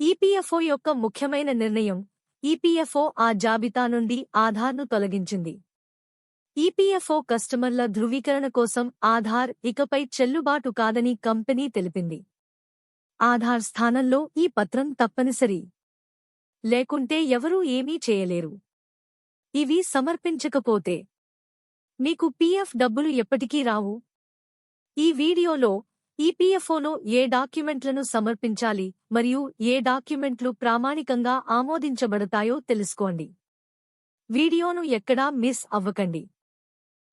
EPFO యొక్క ముఖ్యమైన నిర్ణయం ఈపీఎఫ్ఓ ఆ జాబితా నుండి ఆధార్ను తొలగించింది. ఈపీఎఫ్ఓ కస్టమర్ల ధృవీకరణ కోసం ఆధార్ ఇకపై చెల్లుబాటు కాదని కంపెనీ తెలిపింది. ఆధార్ స్థానంలో ఈ పత్రం తప్పనిసరి. లేకుంటే ఎవరూ ఏమీ చేయలేరు. ఇవి సమర్పించకపోతే. మీకు పీఎఫ్ డబ్బులు ఎప్పటికీ రావు. ఈ వీడియోలో ఈపీఎఫ్ఓలో ఏ డాక్యుమెంట్లను సమర్పించాలి మరియు ఏ డాక్యుమెంట్లు ప్రామాణికంగా ఆమోదించబడతాయో తెలుసుకోండి. వీడియోను ఎక్కడా మిస్ అవ్వకండి.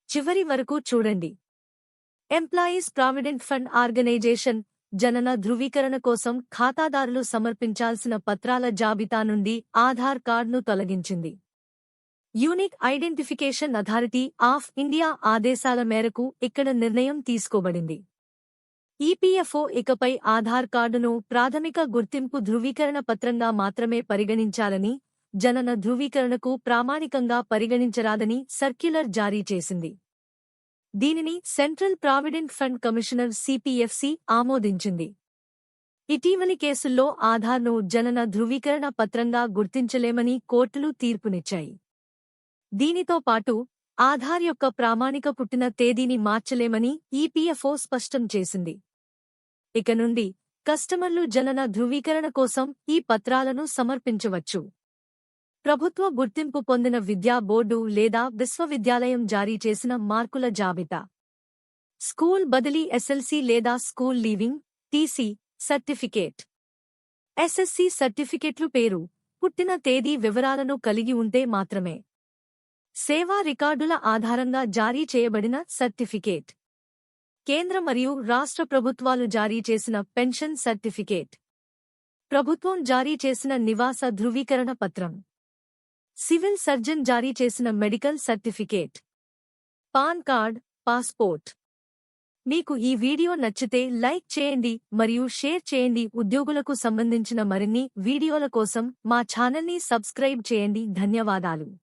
చివరి వరకు చూడండి. ఎంప్లాయీస్ ప్రావిడెంట్ ఫండ్ ఆర్గనైజేషన్ జనన ధృవీకరణ కోసం ఖాతాదారులు సమర్పించాల్సిన పత్రాల జాబితా నుండి ఆధార్ కార్డును తొలగించింది. Unique identification authority of India ఆదేశాల మేరకు ఇక్కడ నిర్ణయం తీసుకోబడింది. ఈపీఎఫ్ఓ ఇకపై ఆధార్ కార్డును ప్రాథమిక గుర్తింపు ధృవీకరణ పత్రంగా మాత్రమే పరిగణించాలని జనన ధృవీకరణకు ప్రామాణికంగా పరిగణించరాదని సర్క్యులర్ జారీ చేసింది. దీనిని central provident fund commissioner CPFC ఆమోదించింది. ఇటీవలి కేసుల్లో ఆధార్ను జనన ధృవీకరణ పత్రంగా గుర్తించలేమని కోర్టులు తీర్పునిచ్చాయి. దీనితో పాటు ఆధార్ యొక్క ప్రామాణిక పుట్టిన తేదీని మార్చలేమని ఈపీఎఫ్ఓ స్పష్టం చేసింది. ఇక నుండి కస్టమర్లు జనన ధృవీకరణ కోసం ఈ పత్రాలను సమర్పించవచ్చు. ప్రభుత్వ గుర్తింపు పొందిన విద్యా బోర్డు లేదా విశ్వవిద్యాలయం జారీ చేసిన మార్కుల జాబితా. స్కూల్ బదిలీ ఎస్ఎల్సి లేదా school leaving TC certificate. SSC సర్టిఫికెట్లు పేరు పుట్టిన తేదీ వివరాలను కలిగి ఉంటే మాత్రమే. సేవా రికార్డుల ఆధారంగా జారీ చేయబడిన సర్టిఫికేట్. కేంద్ర మరియు రాష్ట్ర ప్రభుత్వాలు జారీ చేసిన పెన్షన్ సర్టిఫికేట్. ప్రభుత్వం జారీ చేసిన నివాస ధృవీకరణ పత్రం. సివిల్ సర్జన్ జారీ చేసిన medical certificate. PAN card passport. మీకు ఈ వీడియో నచ్చితే లైక్ చేయండి మరియు షేర్ చేయండి. ఉద్యోగులకు సంబంధించిన మరిన్ని వీడియోల కోసం మా ఛానల్ని సబ్స్క్రైబ్ చేయండి. ధన్యవాదాలు.